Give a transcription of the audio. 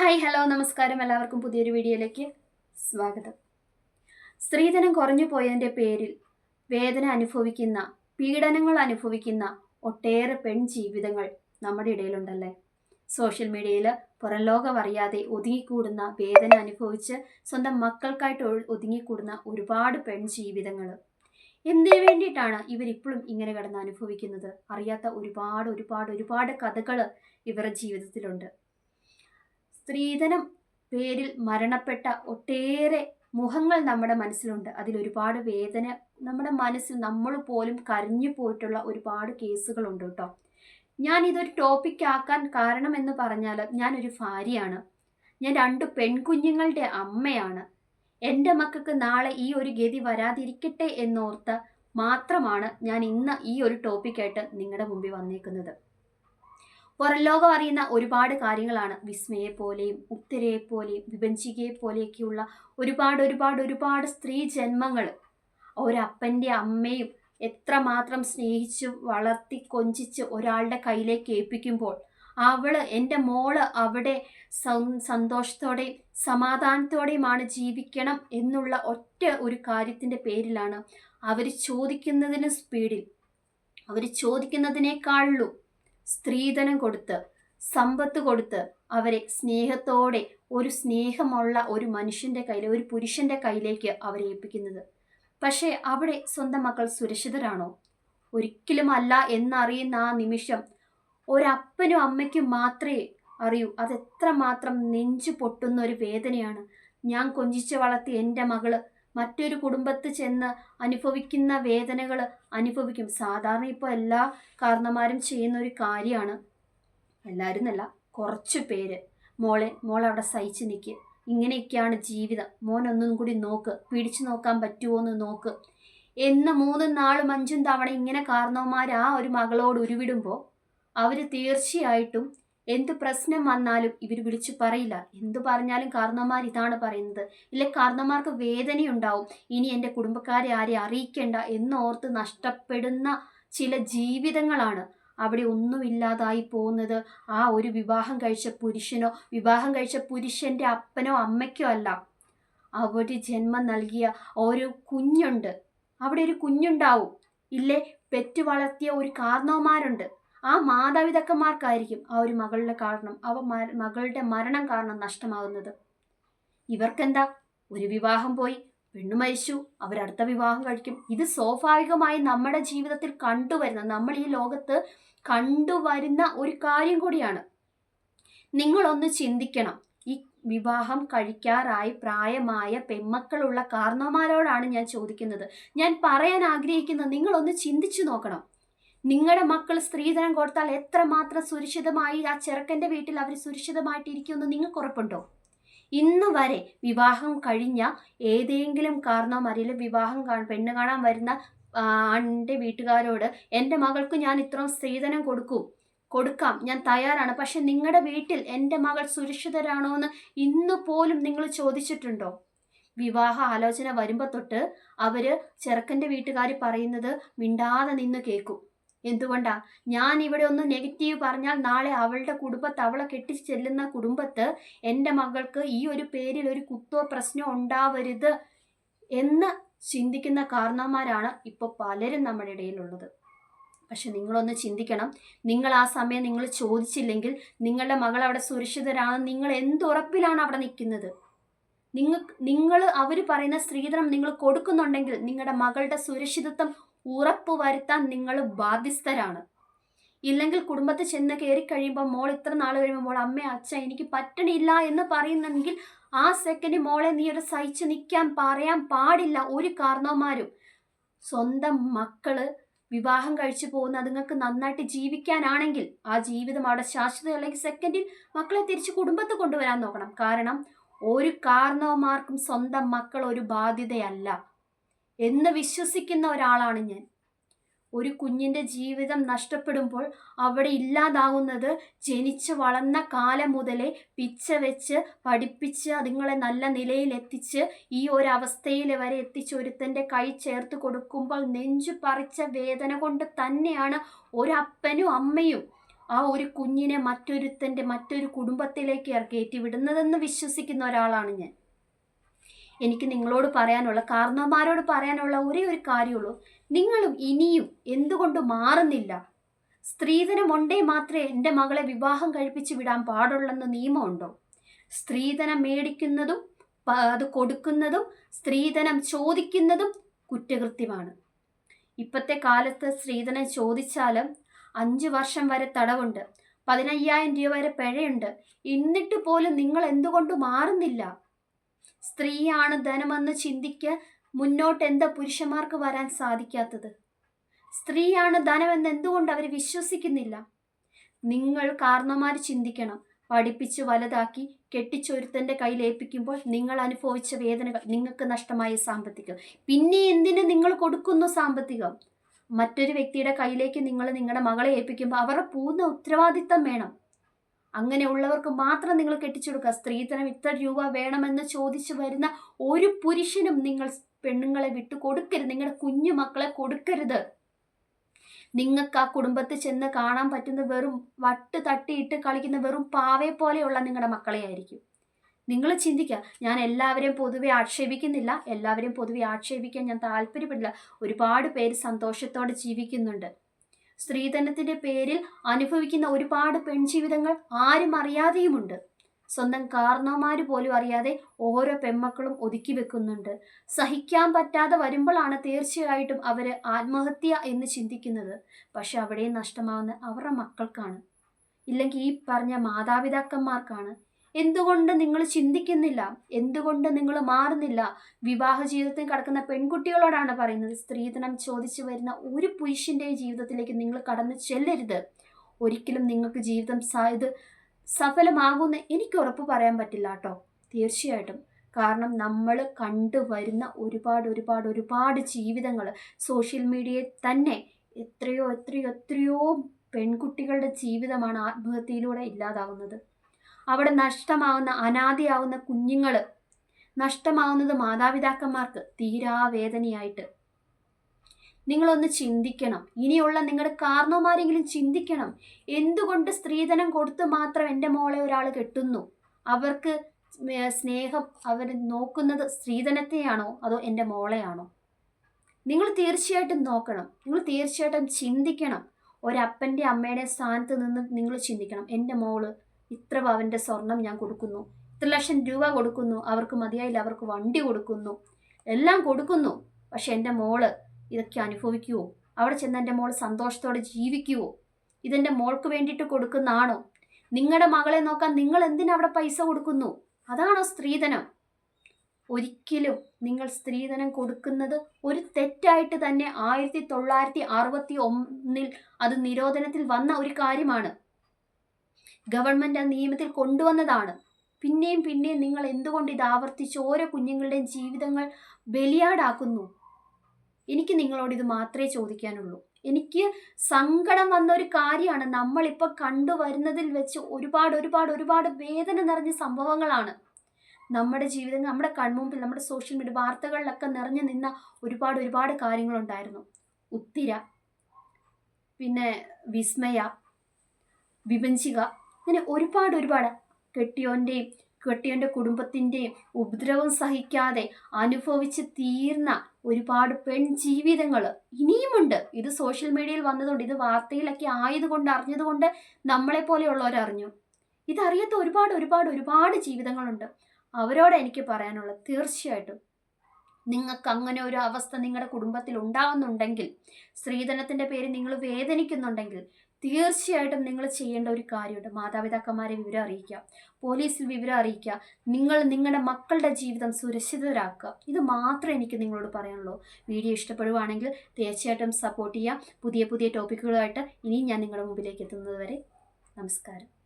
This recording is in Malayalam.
ഹായ് ഹലോ നമസ്കാരം എല്ലാവർക്കും പുതിയൊരു വീഡിയോയിലേക്ക് സ്വാഗതം. സ്ത്രീധനം കുറഞ്ഞു പോയതിന്റെ പേരിൽ വേദന അനുഭവിക്കുന്ന പീഡനങ്ങൾ അനുഭവിക്കുന്ന ഒട്ടേറെ പെൺ ജീവിതങ്ങൾ നമ്മുടെ ഇടയിലുണ്ടല്ലേ? സോഷ്യൽ മീഡിയയിൽ പുറം ലോകം അറിയാതെ ഒതുങ്ങിക്കൂടുന്ന വേദന അനുഭവിച്ച് സ്വന്തം മക്കൾക്കായിട്ട് ഒതുങ്ങിക്കൂടുന്ന ഒരുപാട് പെൺ ജീവിതങ്ങൾ എന്തിനു വേണ്ടിയിട്ടാണ് ഇവരിപ്പോഴും ഇങ്ങനെ കിടന്ന് അനുഭവിക്കുന്നത്? അറിയാത്ത ഒരുപാട് ഒരുപാട് ഒരുപാട് കഥകൾ ഇവരുടെ ജീവിതത്തിലുണ്ട്. സ്ത്രീധനം പേരിൽ മരണപ്പെട്ട ഒട്ടേറെ മുഖങ്ങൾ നമ്മുടെ മനസ്സിലുണ്ട്. അതിലൊരുപാട് വേദന നമ്മുടെ മനസ്സിൽ നമ്മൾ പോലും കരഞ്ഞു പോയിട്ടുള്ള ഒരുപാട് കേസുകളുണ്ട് കേട്ടോ. ഞാൻ ഇതൊരു ടോപ്പിക് ആക്കാൻ കാരണം എന്ന് പറഞ്ഞാൽ ഞാനൊരു ഭാര്യയാണ്. ഞാൻ രണ്ട് പെൺകുഞ്ഞുങ്ങളുടെ അമ്മയാണ്. എന്റെ മക്കൾക്ക് നാളെ ഈ ഒരു ഗതി വരാതിരിക്കട്ടെ എന്നോർത്ത് മാത്രമാണ് ഞാൻ ഇന്ന് ഈ ഒരു ടോപ്പിക്കായിട്ട് നിങ്ങളുടെ മുമ്പിൽ വന്നേക്കുന്നത്. പുറം ലോകം അറിയുന്ന ഒരുപാട് കാര്യങ്ങളാണ്. വിസ്മയെ പോലെയും ഉത്തരയെ പോലെയും വിഭജികയെ പോലെയൊക്കെയുള്ള ഒരുപാട് ഒരുപാട് ഒരുപാട് സ്ത്രീ ജന്മങ്ങൾ ഒരപ്പന്റെ അമ്മയും എത്രമാത്രം സ്നേഹിച്ച് വളർത്തി കൊഞ്ചിച്ച് ഒരാളുടെ കയ്യിലേക്ക് ഏൽപ്പിക്കുമ്പോൾ അവൾ എന്റെ മോൾ അവിടെ സന്തോഷത്തോടെയും സമാധാനത്തോടെയുമാണ് ജീവിക്കണം എന്നുള്ള ഒറ്റ ഒരു കാര്യത്തിന്റെ പേരിലാണ് അവർ ചോദിക്കുന്നതിന് സ്പീഡിൽ അവർ ചോദിക്കുന്നതിനേക്കാളും സ്ത്രീധനം കൊടുത്ത് സമ്പത്ത് കൊടുത്ത് അവരെ സ്നേഹത്തോടെ ഒരു സ്നേഹമുള്ള ഒരു മനുഷ്യന്റെ കയ്യിൽ ഒരു പുരുഷന്റെ കയ്യിലേക്ക് അവരെ ഏൽപ്പിക്കുന്നത്. പക്ഷേ അവിടെ സ്വന്തം മക്കൾ സുരക്ഷിതരാണോ? ഒരിക്കലും അല്ല എന്നറിയുന്ന ആ നിമിഷം ഒരപ്പനും അമ്മയ്ക്കും മാത്രമേ അറിയൂ. അതെത്രമാത്രം നെഞ്ചു പൊട്ടുന്ന ഒരു വേദനയാണ്. ഞാൻ കൊഞ്ചിച്ച് വളർത്തി എന്റെ മകൾ മറ്റൊരു കുടുംബത്ത് ചെന്ന് അനുഭവിക്കുന്ന വേദനകൾ അനുഭവിക്കും. സാധാരണ ഇപ്പോൾ എല്ലാ കാരണന്മാരും ചെയ്യുന്ന ഒരു കാര്യമാണ്. എല്ലാവരും എന്നല്ല കുറച്ച് പേര്. മോളെ മോൾ അവിടെ സഹിച്ച് നിൽക്കുക ഇങ്ങനെയൊക്കെയാണ് ജീവിതം. ഒന്നും കൂടി നോക്ക്. പിടിച്ചു നോക്കാൻ പറ്റുമോ എന്ന് നോക്ക്. എന്ന് മൂന്നും നാളും അഞ്ചും തവണ ഇങ്ങനെ കാരണവന്മാർ ആ ഒരു മകളോട് ഉരുവിടുമ്പോൾ അവർ തീർച്ചയായിട്ടും എന്ത് പ്രശ്നം വന്നാലും ഇവർ വിളിച്ചു പറയില്ല. എന്ത് പറഞ്ഞാലും കാരണന്മാർ ഇതാണ് പറയുന്നത്. ഇല്ല കാരണന്മാർക്ക് വേദനയുണ്ടാവും. ഇനി എന്റെ കുടുംബക്കാരെ ആരെ അറിയിക്കേണ്ട എന്നോർത്ത് നഷ്ടപ്പെടുന്ന ചില ജീവിതങ്ങളാണ് അവിടെ ഒന്നുമില്ലാതായി പോകുന്നത്. ആ ഒരു വിവാഹം കഴിച്ച പുരുഷനോ വിവാഹം കഴിച്ച പുരുഷന്റെ അപ്പനോ അമ്മയ്ക്കോ അല്ല. അവർ ജന്മം നൽകിയ ഒരു കുഞ്ഞുണ്ട്. അവിടെ ഒരു കുഞ്ഞുണ്ടാവും. ഇല്ലേ പെറ്റു വളർത്തിയ ഒരു കാരണവന്മാരുണ്ട് ആ മാതാപിതാക്കന്മാർക്കായിരിക്കും ആ ഒരു മകളുടെ കാരണം അവ മകളുടെ മരണം കാരണം നഷ്ടമാകുന്നത്. ഇവർക്കെന്താ? ഒരു വിവാഹം പോയി പെണ്ണു മരിച്ചു അവരടുത്ത വിവാഹം കഴിക്കും. ഇത് സ്വാഭാവികമായി നമ്മുടെ ജീവിതത്തിൽ കണ്ടുവരുന്ന നമ്മൾ ഈ ലോകത്ത് കണ്ടുവരുന്ന ഒരു കാര്യം കൂടിയാണ്. നിങ്ങളൊന്ന് ചിന്തിക്കണം. ഈ വിവാഹം കഴിക്കാറായി പ്രായമായ പെമ്മക്കളുള്ള കാരണവന്മാരോടാണ് ഞാൻ ചോദിക്കുന്നത്. ഞാൻ പറയാൻ ആഗ്രഹിക്കുന്നത് നിങ്ങളൊന്ന് ചിന്തിച്ചു നോക്കണം. നിങ്ങളുടെ മക്കൾ സ്ത്രീധനം കൊടുത്താൽ എത്രമാത്രം സുരക്ഷിതമായി ആ ചെറുക്കന്റെ വീട്ടിൽ അവർ സുരക്ഷിതമായിട്ടിരിക്കുമെന്ന് നിങ്ങൾക്ക് ഉറപ്പുണ്ടോ? ഇന്ന് വരെ വിവാഹം കഴിഞ്ഞ ഏതെങ്കിലും കാരണവന്മാരിൽ വിവാഹം പെണ്ണ് കാണാൻ വരുന്ന ആണിന്റെ വീട്ടുകാരോട് എന്റെ മകൾക്ക് ഞാൻ ഇത്രയും സ്ത്രീധനം കൊടുക്കും കൊടുക്കാം ഞാൻ തയ്യാറാണ് പക്ഷെ നിങ്ങളുടെ വീട്ടിൽ എന്റെ മകൾ സുരക്ഷിതരാണോ എന്ന് ഇന്ന് പോലും നിങ്ങൾ ചോദിച്ചിട്ടുണ്ടോ? വിവാഹ ആലോചന വരുമ്പോൾ തൊട്ട് അവർ ചെറുക്കന്റെ വീട്ടുകാർ പറയുന്നത് മിണ്ടാതെ നിന്ന് കേൾക്കും. എന്തുകൊണ്ടാ? ഞാൻ ഇവിടെ ഒന്ന് നെഗറ്റീവ് പറഞ്ഞാൽ നാളെ അവളുടെ കുടുംബത്ത് അവളെ കെട്ടിച്ച് ചെല്ലുന്ന കുടുംബത്ത് എന്റെ മകൾക്ക് ഈ ഒരു പേരിൽ ഒരു കുത്തോ പ്രശ്നമോ ഉണ്ടാവരുത് എന്ന് ചിന്തിക്കുന്ന കാരണവന്മാരാണ് ഇപ്പോൾ പലരും നമ്മുടെ ഇടയിലുള്ളത്. പക്ഷെ നിങ്ങളൊന്ന് ചിന്തിക്കണം. നിങ്ങൾ ആ സമയം നിങ്ങൾ ചോദിച്ചില്ലെങ്കിൽ നിങ്ങളുടെ മകൾ അവിടെ സുരക്ഷിതരാണ്. നിങ്ങൾ എന്തുറപ്പിലാണ് അവിടെ നിൽക്കുന്നത്? നിങ്ങൾ നിങ്ങൾ അവർ പറയുന്ന സ്ത്രീധനം നിങ്ങൾ കൊടുക്കുന്നുണ്ടെങ്കിൽ നിങ്ങളുടെ മകളുടെ സുരക്ഷിതത്വം ഉറപ്പ് വരുത്താൻ നിങ്ങൾ ബാധ്യസ്ഥരാണ്. ഇല്ലെങ്കിൽ കുടുംബത്തിൽ ചെന്ന് കയറി കഴിയുമ്പോൾ മോൾ ഇത്ര നാൾ കഴിയുമ്പോൾ മോൾ അമ്മ അച്ഛ എനിക്ക് പറ്റണില്ല എന്ന് പറയുന്നെങ്കിൽ ആ സെക്കൻഡ് മോളെ നീ ഒരു സഹിച്ചു നിൽക്കാൻ പറയാൻ പാടില്ല. ഒരു കാരണവന്മാരും. സ്വന്തം മക്കൾ വിവാഹം കഴിച്ചു പോകുന്ന അതുങ്ങൾക്ക് നന്നായിട്ട് ജീവിക്കാനാണെങ്കിൽ ആ ജീവിതം അവിടെ ശാശ്വത അല്ലെങ്കിൽ സെക്കൻഡിൽ മക്കളെ തിരിച്ച് കുടുംബത്തിൽ കൊണ്ടുവരാൻ നോക്കണം. കാരണം ഒരു കാരണവന്മാർക്കും സ്വന്തം മക്കൾ ഒരു ബാധ്യതയല്ല. എന്ന് വിശ്വസിക്കുന്ന ഒരാളാണ് ഞാൻ. ഒരു കുഞ്ഞിന്റെ ജീവിതം നഷ്ടപ്പെടുമ്പോൾ അവിടെ ഇല്ലാതാകുന്നത് ജനിച്ച് വളർന്ന കാലം മുതലേ പിച്ച വെച്ച് പഠിപ്പിച്ച് അതുങ്ങളെ നല്ല നിലയിൽ എത്തിച്ച് ഈ ഒരു വരെ എത്തിച്ച് ഒരുത്തന്റെ കൈ ചേർത്ത് കൊടുക്കുമ്പോൾ നെഞ്ചു പറിച്ച വേദന കൊണ്ട് തന്നെയാണ് ഒരപ്പനും അമ്മയും ആ ഒരു കുഞ്ഞിനെ മറ്റൊരുത്തന്റെ മറ്റൊരു കുടുംബത്തിലേക്ക് കയറ്റി വിടുന്നതെന്ന് വിശ്വസിക്കുന്ന ഒരാളാണ് ഞാൻ. എനിക്ക് നിങ്ങളോട് പറയാനുള്ള കാരണവന്മാരോട് പറയാനുള്ള ഒരേ ഒരു കാര്യമുള്ളൂ. നിങ്ങളും ഇനിയും എന്തുകൊണ്ട് മാറുന്നില്ല? സ്ത്രീധനമുണ്ടേ മാത്രമേ എന്റെ മകളെ വിവാഹം കഴിപ്പിച്ച് വിടാൻ പാടുള്ളെന്ന് നിയമമുണ്ടോ? സ്ത്രീധനം മേടിക്കുന്നതും അത് കൊടുക്കുന്നതും സ്ത്രീധനം ചോദിക്കുന്നതും കുറ്റകൃത്യമാണ്. ഇപ്പോഴത്തെ കാലത്ത് സ്ത്രീധനം ചോദിച്ചാലും അഞ്ച് വർഷം വരെ തടവുണ്ട് പതിനയ്യായിരം രൂപ വരെ പിഴയുണ്ട്. എന്നിട്ട് പോലും നിങ്ങൾ എന്തുകൊണ്ട് മാറുന്നില്ല? സ്ത്രീയാണ് ധനമെന്ന് ചിന്തിക്ക് മുന്നോട്ട് എന്താ പുരുഷന്മാർക്ക് വരാൻ സാധിക്കാത്തത്? സ്ത്രീയാണ് ധനമെന്ന് എന്തുകൊണ്ട് അവർ വിശ്വസിക്കുന്നില്ല? നിങ്ങൾ കാരണമാർ ചിന്തിക്കണം. പഠിപ്പിച്ച് വലുതാക്കി കെട്ടിച്ചൊരുത്തന്റെ കയ്യിൽ ഏൽപ്പിക്കുമ്പോൾ നിങ്ങൾ അനുഭവിച്ച വേദനകൾ നിങ്ങൾക്ക് നഷ്ടമായ സാമ്പത്തികം. പിന്നെ എന്തിന് നിങ്ങൾ കൊടുക്കുന്നു സാമ്പത്തികം? മറ്റൊരു വ്യക്തിയുടെ കയ്യിലേക്ക് നിങ്ങൾ നിങ്ങളുടെ മകളെ ഏൽപ്പിക്കുമ്പോൾ അവരുടെ പൂർണ ഉത്തരവാദിത്തം വേണം. അങ്ങനെയുള്ളവർക്ക് മാത്രം നിങ്ങൾ കെട്ടിച്ചു കൊടുക്കുക സ്ത്രീധനം ഇത്ര രൂപ വേണമെന്ന് ചോദിച്ചു വരുന്ന ഒരു പുരുഷനും നിങ്ങൾ പെണ്ണുങ്ങളെ വിട്ടു കൊടുക്കരുത്. നിങ്ങളുടെ കുഞ്ഞു മക്കളെ കൊടുക്കരുത്. നിങ്ങൾക്ക് ആ കുടുംബത്തിൽ ചെന്ന് കാണാൻ പറ്റുന്ന വെറും വട്ട് തട്ടിയിട്ട് കളിക്കുന്ന വെറും പാവയെ പോലെയുള്ള നിങ്ങളുടെ മക്കളെ ആയിരിക്കും. നിങ്ങൾ ചിന്തിക്കുക ഞാൻ എല്ലാവരെയും പൊതുവെ ആക്ഷേപിക്കുന്നില്ല. എല്ലാവരെയും പൊതുവെ ആക്ഷേപിക്കാൻ ഞാൻ താല്പര്യപ്പെടില്ല. ഒരുപാട് പേര് സന്തോഷത്തോടെ ജീവിക്കുന്നുണ്ട്. സ്ത്രീധനത്തിന്റെ പേരിൽ അനുഭവിക്കുന്ന ഒരുപാട് പെൺജീവിതങ്ങൾ ആരും അറിയാതെയുമുണ്ട്. സ്വന്തം കാരണവന്മാർ പോലും അറിയാതെ ഓരോ പെൺമക്കളും ഒതുക്കി വെക്കുന്നുണ്ട്. സഹിക്കാൻ പറ്റാതെ വരുമ്പോഴാണ് തീർച്ചയായിട്ടും അവർ ആത്മഹത്യ എന്ന് ചിന്തിക്കുന്നത്. പക്ഷെ അവിടെയും നഷ്ടമാവുന്ന അവരുടെ മക്കൾക്കാണ്. ഇല്ലെങ്കിൽ ഈ പറഞ്ഞ മാതാപിതാക്കന്മാർക്കാണ്. എന്തുകൊണ്ട് നിങ്ങൾ ചിന്തിക്കുന്നില്ല? എന്തുകൊണ്ട് നിങ്ങൾ മാറുന്നില്ല? വിവാഹ ജീവിതത്തിൽ കടക്കുന്ന പെൺകുട്ടികളോടാണ് പറയുന്നത്. സ്ത്രീധനം ചോദിച്ചു വരുന്ന ഒരു പുരുഷന്റെയും ജീവിതത്തിലേക്ക് നിങ്ങൾ കടന്നു ചെല്ലരുത്. ഒരിക്കലും നിങ്ങൾക്ക് ജീവിതം ഇത് സഫലമാകുമെന്ന് എനിക്ക് ഉറപ്പ് പറയാൻ പറ്റില്ല കേട്ടോ. തീർച്ചയായിട്ടും. കാരണം നമ്മൾ കണ്ടുവരുന്ന ഒരുപാട് ഒരുപാട് ഒരുപാട് ജീവിതങ്ങൾ സോഷ്യൽ മീഡിയയിൽ തന്നെ എത്രയോ എത്രയോ എത്രയോ പെൺകുട്ടികളുടെ ജീവിതമാണ് ആത്മഹത്യയിലൂടെ ഇല്ലാതാവുന്നത്. അവിടെ നഷ്ടമാവുന്ന അനാഥയാവുന്ന കുഞ്ഞുങ്ങൾ നഷ്ടമാവുന്നത് മാതാപിതാക്കന്മാർക്ക് തീരാ വേദനയായിട്ട്. നിങ്ങളൊന്ന് ചിന്തിക്കണം. ഇനിയുള്ള നിങ്ങളുടെ കാരണവന്മാരെങ്കിലും ചിന്തിക്കണം. എന്തുകൊണ്ട് സ്ത്രീധനം കൊടുത്ത് മാത്രം എന്റെ മോളെ ഒരാൾ കെട്ടുന്നു? അവർക്ക് സ്നേഹം അവർ നോക്കുന്നത് സ്ത്രീധനത്തെയാണോ അതോ എന്റെ മോളെയാണോ? നിങ്ങൾ തീർച്ചയായിട്ടും നോക്കണം. നിങ്ങൾ തീർച്ചയായിട്ടും ചിന്തിക്കണം. ഒരപ്പന്റെ അമ്മയുടെ സ്ഥാനത്ത് നിന്ന് നിങ്ങൾ ചിന്തിക്കണം. എന്റെ മോൾ ഇത്ര പവന്റെ സ്വർണം ഞാൻ കൊടുക്കുന്നു. ഇത്ര ലക്ഷം രൂപ കൊടുക്കുന്നു. അവർക്ക് മതിയായില്ല. അവർക്ക് വണ്ടി കൊടുക്കുന്നു. എല്ലാം കൊടുക്കുന്നു. പക്ഷെ എന്റെ മോൾ ഇതൊക്കെ അനുഭവിക്കുവോ? അവിടെ ചെന്ന് എന്റെ മോൾ സന്തോഷത്തോടെ ജീവിക്കുവോ? ഇതെന്റെ മോൾക്ക് വേണ്ടിയിട്ട് കൊടുക്കുന്നതാണോ? നിങ്ങളുടെ മകളെ നോക്കാൻ നിങ്ങൾ എന്തിനാ അവിടെ പൈസ കൊടുക്കുന്നു? അതാണോ സ്ത്രീധനം? ഒരിക്കലും നിങ്ങൾ സ്ത്രീധനം കൊടുക്കുന്നത് ഒരു തെറ്റായിട്ട് തന്നെ ആയിരത്തി തൊള്ളായിരത്തി അറുപത്തി ഒന്നിൽ അത് നിരോധനത്തിൽ വന്ന ഒരു കാര്യമാണ്. ഗവൺമെന്റ് ആ നിയമത്തിൽ കൊണ്ടുവന്നതാണ്. പിന്നെയും പിന്നെയും നിങ്ങൾ എന്തുകൊണ്ട് ഇത് ആവർത്തിച്ച് ഓരോ കുഞ്ഞുങ്ങളുടെയും ജീവിതങ്ങൾ ബലിയാടാക്കുന്നു? എനിക്ക് നിങ്ങളോട് ഇത് മാത്രമേ ചോദിക്കാനുള്ളൂ. എനിക്ക് സങ്കടം വന്ന ഒരു കാര്യമാണ്. നമ്മളിപ്പോൾ കണ്ടുവരുന്നതിൽ വെച്ച് ഒരുപാട് ഒരുപാട് ഒരുപാട് വേദന നിറഞ്ഞ സംഭവങ്ങളാണ്. നമ്മുടെ ജീവിതം നമ്മുടെ കൺമുമ്പിൽ നമ്മുടെ സോഷ്യൽ മീഡിയ വാർത്തകളിലൊക്കെ നിറഞ്ഞു നിന്ന ഒരുപാട് ഒരുപാട് കാര്യങ്ങളുണ്ടായിരുന്നു. ഉത്തിര പിന്നെ വിസ്മയ വിഭജിക അങ്ങനെ ഒരുപാട് ഒരുപാട് കെട്ടിയോന്റെയും കെട്ടിയോന്റെ കുടുംബത്തിന്റെയും ഉപദ്രവം സഹിക്കാതെ അനുഭവിച്ച് തീർന്ന ഒരുപാട് പെൺജീവിതങ്ങൾ ഇനിയുമുണ്ട്. ഇത് സോഷ്യൽ മീഡിയയിൽ വന്നതുകൊണ്ട് ഇത് വാർത്തയിലൊക്കെ ആയതുകൊണ്ട് അറിഞ്ഞതുകൊണ്ട് നമ്മളെപ്പോലെയുള്ളവരറിഞ്ഞു ഇതറിയാത്ത ഒരുപാട് ഒരുപാട് ഒരുപാട് ജീവിതങ്ങളുണ്ട്. അവരോട് എനിക്ക് പറയാനുള്ളത് തീർച്ചയായിട്ടും നിങ്ങൾക്ക് അങ്ങനെ ഒരു അവസ്ഥ നിങ്ങളുടെ കുടുംബത്തിൽ ഉണ്ടാവുന്നുണ്ടെങ്കിൽ സ്ത്രീധനത്തിന്റെ പേര് നിങ്ങൾ വേദനിക്കുന്നുണ്ടെങ്കിൽ തീർച്ചയായിട്ടും നിങ്ങൾ ചെയ്യേണ്ട ഒരു കാര്യമുണ്ട്. മാതാപിതാക്കന്മാരെ വിവരം അറിയിക്കുക. പോലീസിൽ വിവരം അറിയിക്കുക. നിങ്ങൾ നിങ്ങളുടെ മക്കളുടെ ജീവിതം സുരക്ഷിതരാക്കുക. ഇത് മാത്രമേ എനിക്ക് നിങ്ങളോട് പറയാനുള്ളൂ. വീഡിയോ ഇഷ്ടപ്പെടുവാണെങ്കിൽ തീർച്ചയായിട്ടും സപ്പോർട്ട് ചെയ്യുക. പുതിയ പുതിയ ടോപ്പിക്കുകളായിട്ട് ഇനിയും ഞാൻ നിങ്ങളുടെ മുമ്പിലേക്ക് എത്തുന്നത് വരെ നമസ്കാരം.